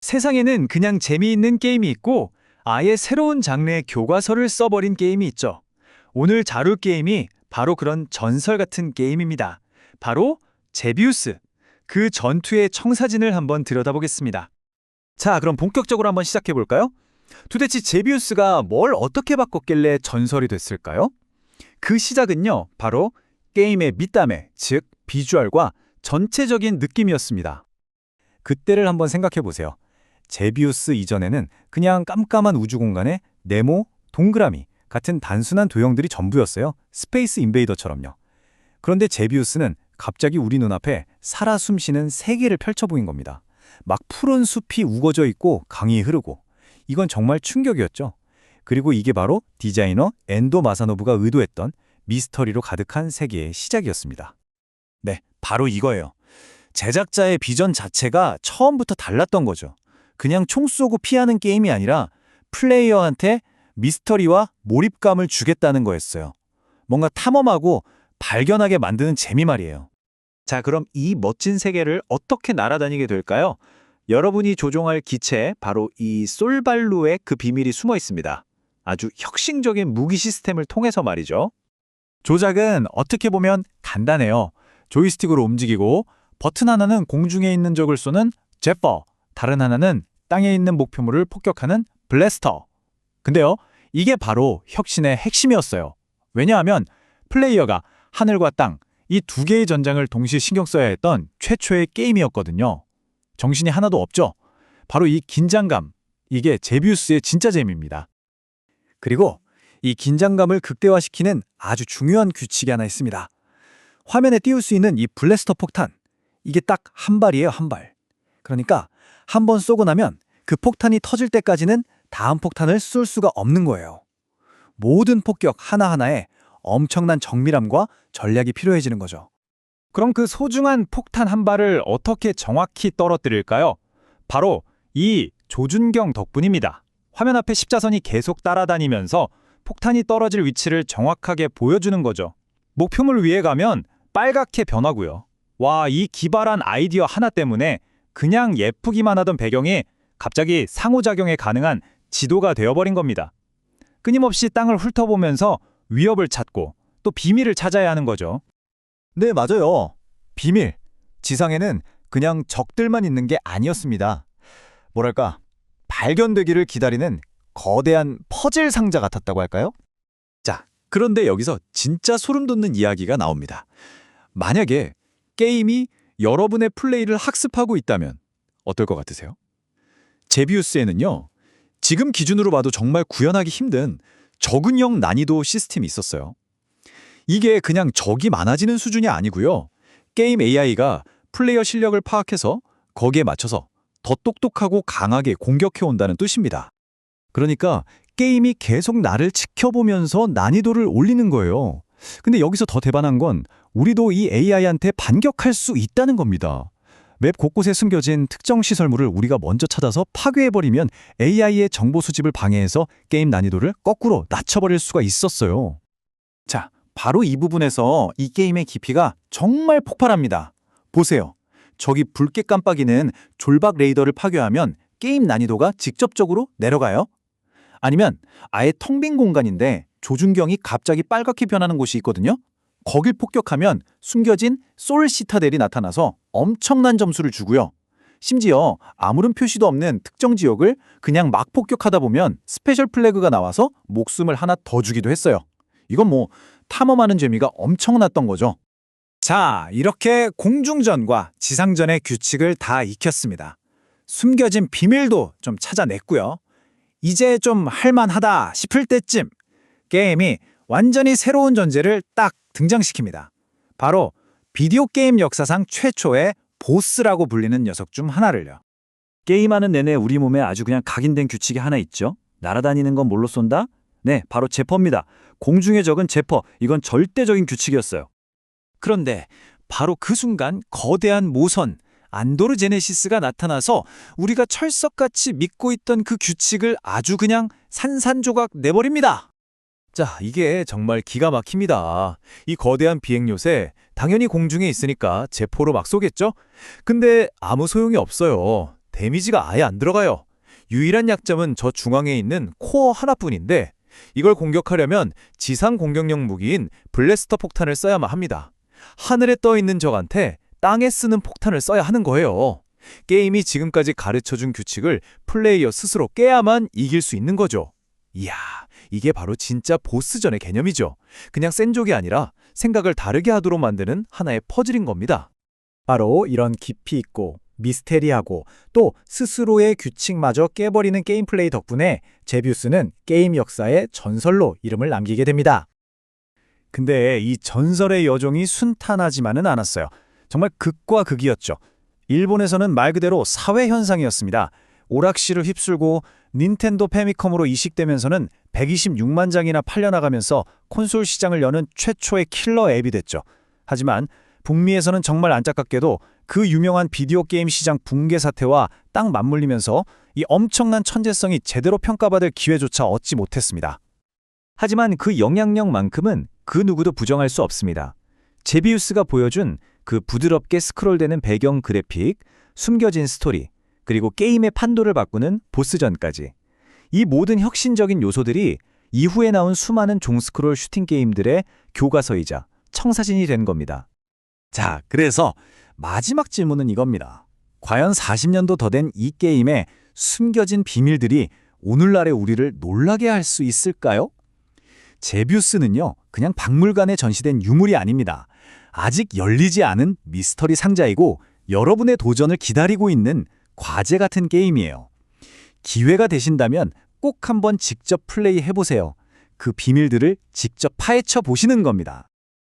세상에는 그냥 재미있는 게임이 있고 아예 새로운 장르의 교과서를 써버린 게임이 있죠. 오늘 자루 게임이 바로 그런 전설 같은 게임입니다. 바로 제비우스. 그 전투의 청사진을 한번 들여다보겠습니다. 자, 그럼 본격적으로 한번 시작해 볼까요? 도대체 제비우스가 뭘 어떻게 바꿨길래 전설이 됐을까요? 그 시작은요, 바로 게임의 밑담회, 즉 비주얼과 전체적인 느낌이었습니다. 그때를 한번 생각해 보세요. 제비우스 이전에는 그냥 깜깜한 우주 공간에 네모, 동그라미 같은 단순한 도형들이 전부였어요. 스페이스 인베이더처럼요. 그런데 제비우스는 갑자기 우리 눈앞에 살아 숨쉬는 세계를 펼쳐 보인 겁니다. 막 푸른 숲이 우거져 있고 강이 흐르고 이건 정말 충격이었죠. 그리고 이게 바로 디자이너 엔도 마사노부가 의도했던 미스터리로 가득한 세계의 시작이었습니다. 네, 바로 이거예요. 제작자의 비전 자체가 처음부터 달랐던 거죠. 그냥 총 쏘고 피하는 게임이 아니라 플레이어한테 미스터리와 몰입감을 주겠다는 거였어요. 뭔가 탐험하고 발견하게 만드는 재미 말이에요. 자, 그럼 이 멋진 세계를 어떻게 날아다니게 될까요? 여러분이 조종할 기체에 바로 이 솔발루의 그 비밀이 숨어 있습니다. 아주 혁신적인 무기 시스템을 통해서 말이죠. 조작은 어떻게 보면 간단해요. 조이스틱으로 움직이고 버튼 하나는 공중에 있는 적을 쏘는 제퍼, 다른 하나는 땅에 있는 목표물을 폭격하는 블래스터. 근데요, 이게 바로 혁신의 핵심이었어요. 왜냐하면 플레이어가 하늘과 땅, 이 두 개의 전장을 동시에 신경 써야 했던 최초의 게임이었거든요. 정신이 하나도 없죠. 바로 이 긴장감, 이게 제비우스의 진짜 재미입니다. 그리고 이 긴장감을 극대화시키는 아주 중요한 규칙이 하나 있습니다. 화면에 띄울 수 있는 이 블래스터 폭탄, 이게 딱 한 발이에요, 한 발. 그러니까 한 번 쏘고 나면 그 폭탄이 터질 때까지는 다음 폭탄을 쏠 수가 없는 거예요. 모든 폭격 하나하나에 엄청난 정밀함과 전략이 필요해지는 거죠. 그럼 그 소중한 폭탄 한 발을 어떻게 정확히 떨어뜨릴까요? 바로 이 조준경 덕분입니다. 화면 앞에 십자선이 계속 따라다니면서 폭탄이 떨어질 위치를 정확하게 보여주는 거죠. 목표물 위에 가면 빨갛게 변하고요. 와, 이 기발한 아이디어 하나 때문에 그냥 예쁘기만 하던 배경이 갑자기 상호작용에 가능한 지도가 되어버린 겁니다. 끊임없이 땅을 훑어보면서 위협을 찾고 또 비밀을 찾아야 하는 거죠. 네, 맞아요. 비밀. 지상에는 그냥 적들만 있는 게 아니었습니다. 뭐랄까, 발견되기를 기다리는 거대한 퍼즐 상자 같았다고 할까요? 자, 그런데 여기서 진짜 소름 돋는 이야기가 나옵니다. 만약에 게임이 여러분의 플레이를 학습하고 있다면 어떨 것 같으세요? 제비우스에는요, 지금 기준으로 봐도 정말 구현하기 힘든 적응형 난이도 시스템이 있었어요. 이게 그냥 적이 많아지는 수준이 아니고요. 게임 AI가 플레이어 실력을 파악해서 거기에 맞춰서 더 똑똑하고 강하게 공격해 온다는 뜻입니다. 그러니까 게임이 계속 나를 지켜보면서 난이도를 올리는 거예요. 근데 여기서 더 대단한 건 우리도 이 AI한테 반격할 수 있다는 겁니다. 맵 곳곳에 숨겨진 특정 시설물을 우리가 먼저 찾아서 파괴해버리면 AI의 정보 수집을 방해해서 게임 난이도를 거꾸로 낮춰버릴 수가 있었어요. 자, 바로 이 부분에서 이 게임의 깊이가 정말 폭발합니다. 보세요. 저기 붉게 깜빡이는 졸박 레이더를 파괴하면 게임 난이도가 직접적으로 내려가요. 아니면 아예 텅 빈 공간인데 조준경이 갑자기 빨갛게 변하는 곳이 있거든요. 거길 폭격하면 숨겨진 솔 시타델이 나타나서 엄청난 점수를 주고요. 심지어 아무런 표시도 없는 특정 지역을 그냥 막 폭격하다 보면 스페셜 플래그가 나와서 목숨을 하나 더 주기도 했어요. 이건 뭐 탐험하는 재미가 엄청났던 거죠. 자, 이렇게 공중전과 지상전의 규칙을 다 익혔습니다. 숨겨진 비밀도 좀 찾아냈고요. 이제 좀 할만하다 싶을 때쯤 게임이 완전히 새로운 존재를 딱 등장시킵니다. 바로 비디오 게임 역사상 최초의 보스라고 불리는 녀석 중 하나를요. 게임하는 내내 우리 몸에 아주 그냥 각인된 규칙이 하나 있죠. 날아다니는 건 뭘로 쏜다? 네, 바로 제퍼입니다. 공중에 적은 제퍼, 이건 절대적인 규칙이었어요. 그런데 바로 그 순간 거대한 모선, 안도르 제네시스가 나타나서 우리가 철석같이 믿고 있던 그 규칙을 아주 그냥 산산조각 내버립니다. 자, 이게 정말 기가 막힙니다. 이 거대한 비행 요새 당연히 공중에 있으니까 제포로 막 쏘겠죠? 근데 아무 소용이 없어요. 데미지가 아예 안 들어가요. 유일한 약점은 저 중앙에 있는 코어 하나뿐인데 이걸 공격하려면 지상 공격용 무기인 블래스터 폭탄을 써야만 합니다. 하늘에 떠 있는 적한테 땅에 쓰는 폭탄을 써야 하는 거예요. 게임이 지금까지 가르쳐준 규칙을 플레이어 스스로 깨야만 이길 수 있는 거죠. 이야, 이게 바로 진짜 보스전의 개념이죠. 그냥 센 족이 아니라 생각을 다르게 하도록 만드는 하나의 퍼즐인 겁니다. 바로 이런 깊이 있고 미스테리하고 또 스스로의 규칙마저 깨버리는 게임 플레이 덕분에 제비우스는 게임 역사의 전설로 이름을 남기게 됩니다. 근데 이 전설의 여종이 순탄하지만은 않았어요. 정말 극과 극이었죠. 일본에서는 말 그대로 사회 현상이었습니다. 오락실을 휩쓸고 닌텐도 페미컴으로 이식되면서는 126만 장이나 팔려나가면서 콘솔 시장을 여는 최초의 킬러 앱이 됐죠. 하지만 북미에서는 정말 안타깝게도 그 유명한 비디오 게임 시장 붕괴 사태와 딱 맞물리면서 이 엄청난 천재성이 제대로 평가받을 기회조차 얻지 못했습니다. 하지만 그 영향력만큼은 그 누구도 부정할 수 없습니다. 제비우스가 보여준 그 부드럽게 스크롤되는 배경 그래픽, 숨겨진 스토리, 그리고 게임의 판도를 바꾸는 보스전까지. 이 모든 혁신적인 요소들이 이후에 나온 수많은 종스크롤 슈팅 게임들의 교과서이자 청사진이 된 겁니다. 자, 그래서 마지막 질문은 이겁니다. 과연 40년도 더 된 이 게임에 숨겨진 비밀들이 오늘날의 우리를 놀라게 할 수 있을까요? 제비우스는요, 그냥 박물관에 전시된 유물이 아닙니다. 아직 열리지 않은 미스터리 상자이고 여러분의 도전을 기다리고 있는 과제 같은 게임이에요. 기회가 되신다면 꼭 한번 직접 플레이 해보세요. 그 비밀들을 직접 파헤쳐 보시는 겁니다.